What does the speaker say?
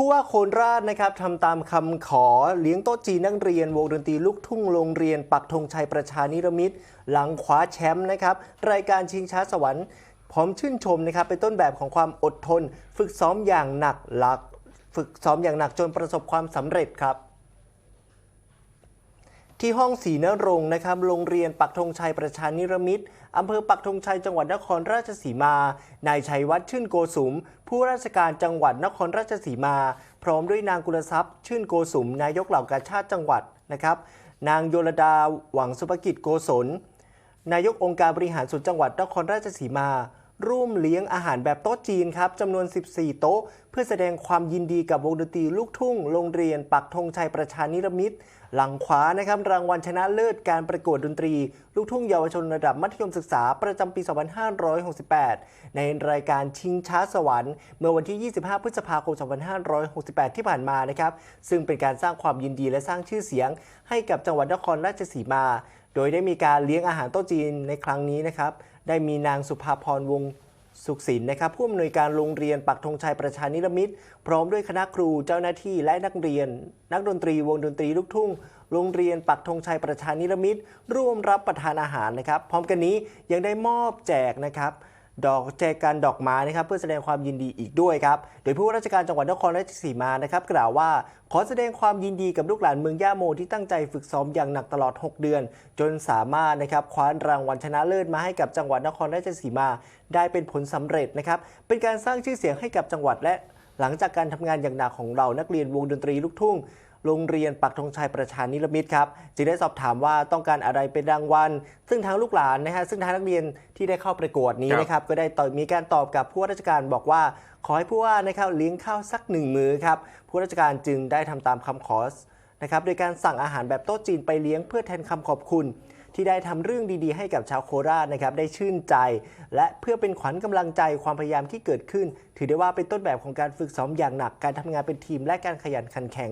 ผู้ว่าโคราชนะครับทำตามคำขอเลี้ยงโต๊ะจีนนักเรียน วงดนตรีลูกทุ่งโรงเรียน ปักธงชัยประชานิรมิตร หลังคว้าแชมป์นะครับ รายการชิงช้าสวรรค์ พร้อมชื่นชมนะครับ เป็นต้นแบบของความอดทน ฝึกซ้อมอย่างหนักหลัก ฝึกซ้อมอย่างหนักจนประสบความสำเร็จครับ ที่ห้องศรีนรงค์นะครับโรงเรียนปักธงชัยประชานิรมิตรอำเภอปักธงชัยจังหวัดนครราชสีมา นายชัยวัฒน์ชื่นโกสุม ผู้ราชการจังหวัดนครราชสีมา พร้อมด้วยนางกุลทรัพย์ ชื่นโกสุม นายกเหล่ากาชาติจังหวัดนะครับ นางโยลดาหวังสุภกิจโกศล นายกองค์การบริหารส่วนจังหวัดนครราชสีมา ร่วมเลี้ยงอาหารแบบโต๊ะจีนครับจำนวน 14 โต๊ะ พื่อแสดงความยินดีกับวงดนตรีลูกทุ่ง โรงเรียนปักธงชัยประชานิรมิตร หลังคว้านะครับรางวัลชนะเลิศการประกวดดนตรี ลูกทุ่งเยาวชนระดับมัธยมศึกษาประจำปี 2568 ในรายการชิงช้าสวรรค์เมื่อวันที่ 25 พฤษภาคม 2568 ที่ผ่านมานะครับซึ่งเป็นการสร้างความยินดีและสร้างชื่อเสียง ให้กับจังหวัดนครราชสีมา โดยได้มีการเลี้ยงอาหารโต๊ะจีนในครั้งนี้นะครับได้มีนางสุภาพรวง สุขศิลป์นะครับผู้อำนวยการโรงเรียนปักธงชัยประชานิรมิตร พร้อมด้วยคณะครูเจ้าหน้าที่และนักเรียน นักดนตรีวงดนตรีลูกทุ่ง โรงเรียนปักธงชัยประชานิรมิตร ร่วมรับประทานอาหารนะครับ พร้อมกันนี้ยังได้มอบแจกนะครับ ดอกแจกันดอกไม้นะครับเพื่อแสดงความยินดีอีกด้วยครับ โดยผู้ว่าราชการจังหวัดนครราชสีมานะครับกล่าวว่าขอแสดงความยินดีกับลูกหลานเมืองย่าโมที่ตั้งใจฝึกซ้อมอย่างหนักตลอด 6 เดือน จนสามารถนะครับคว้ารางวัลชนะเลิศมาให้กับจังหวัดนครราชสีมา ได้เป็นผลสำเร็จนะครับเป็นการสร้างชื่อเสียงให้กับจังหวัดและ หลังจากการทำงานอย่างหนักของเรานักเรียนวงดนตรีลูกทุ่ง โรงเรียนปักธงชัยประชานิรมิตรครับจึงได้สอบถามว่าต้องการอะไรเป็นรางวัล ซึ่งทางลูกหลานนะฮะซึ่งทางนักเรียนที่ได้เข้าประกวดนี้ครับนะครับก็ได้ตอบมีการตอบกับผู้ว่าราชการบอกว่า ขอให้ผู้ว่านะครับเลี้ยงข้าวสักหนึ่งมื้อครับผู้ราชการจึงได้ทำตามคำขอนะครับโดยการสั่งอาหารแบบโต๊ะจีนไปเลี้ยงเพื่อแทนคำขอบคุณ ที่ได้ทำเรื่องดีๆ ให้กับชาวโคราชนะครับได้ชื่นใจ และเพื่อเป็นขวัญกำลังใจความพยายามที่เกิดขึ้น ถือได้ว่าเป็นต้นแบบของการฝึกซ้อมอย่างหนักการทำงานเป็นทีมและการขยันขันแข็ง